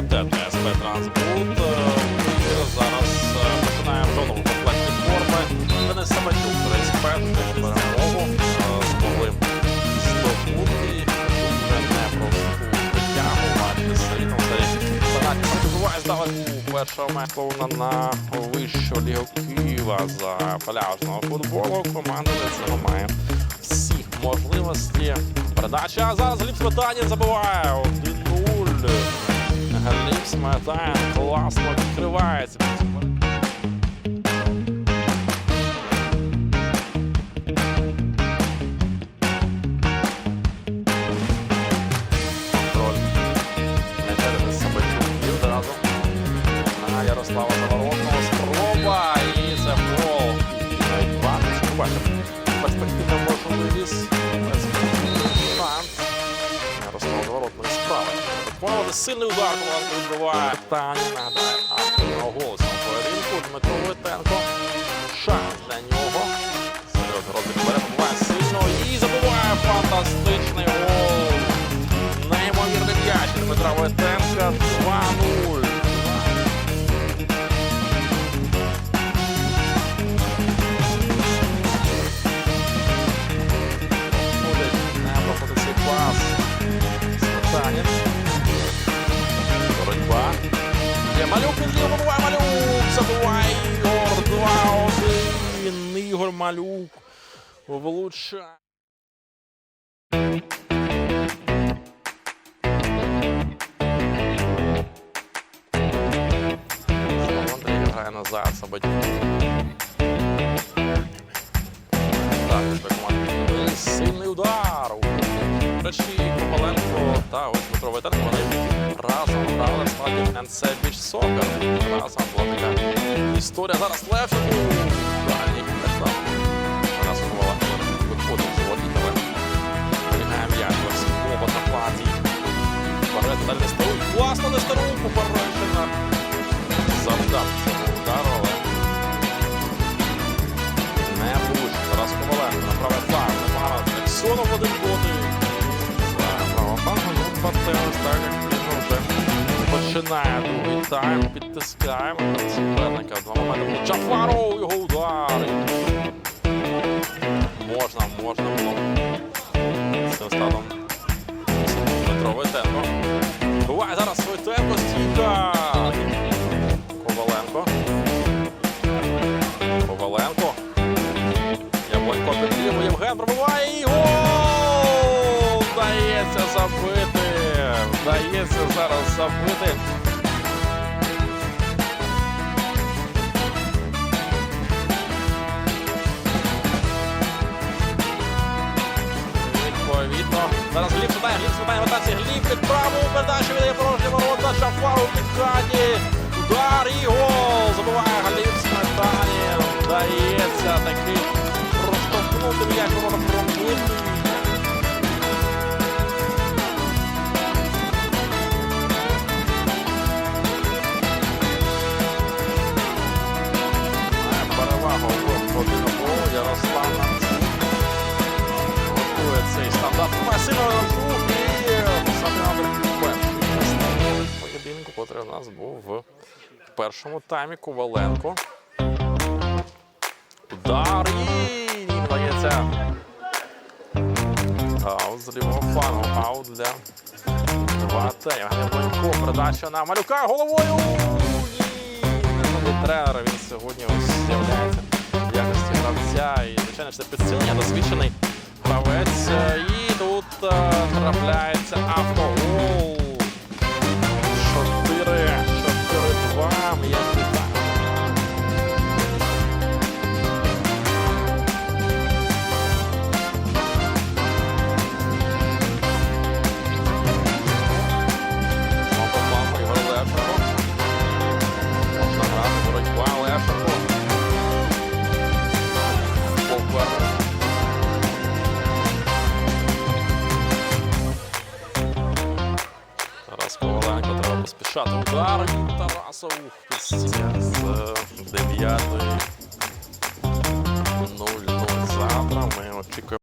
ТТСП Транспорт. І Зараз е, починаємо в жодному комплекті форми. Денис Самачук, респект, перемогу. Е, Змогли здобути. Дуже непросту притягувати світом. Фанатів забуває здалеку першого метловна на вищу лігу Києва за пляжного футболу. Команда для цього має всі можливості. Передача а зараз Гліб Сметанін забиває 1-0. Гліб Сметанін класно відкривається. Виконувати сильний удар, Коваленко відбиває. Питання нагадає авторного голосу поєдинку. Дмитро Литенко. Шанс для нього. Серед розбір перебуває сильно і забуває фантастичний гол. Неймовірний м'яч Дмитра Литенка 2-0. Ігор Малюк влучає. Андрій грає назад, Сабатюк. Так, ось команда. Сильний удар. Речі Коваленко та ось Дмитро Витенко. Вони разом грали складі NC Beach Soccer. Разом була така історія. Зараз Левченко. Цього удару, не влучить. Зараз Коваленко на правий фланг. Непогано. Аксонов в один. За правого флангу. Ну, Патеус, так як вже починає другий тайм. Підтискаємо. Суперника два моменти. Чафаров, його удар. Можна, можна було. Цим станом. Яблонько підтримує. Євген пробиває і гол! Вдається забити. Вдається зараз забити. Відповідно. Зараз Гліб сідає, Гліб сідає ротації. Гліб під праву передачу віддає порожні ворота. Шафару котрий у нас був в першому таймі. Коваленко. Удар і не вдається. Аут з лівого флангу. Аут для 2Т. Євген. Передача на Малюка головою. Не. Він сьогодні ось з'являється в якості гравця. І, звичайно, це підсилення досвідчений гравець. І тут е, трапляється автогол. Тарас Коваленко треба поспішати. Удар Тарасов пісня з е, 9 0-0 завтра. Ми очікуємо.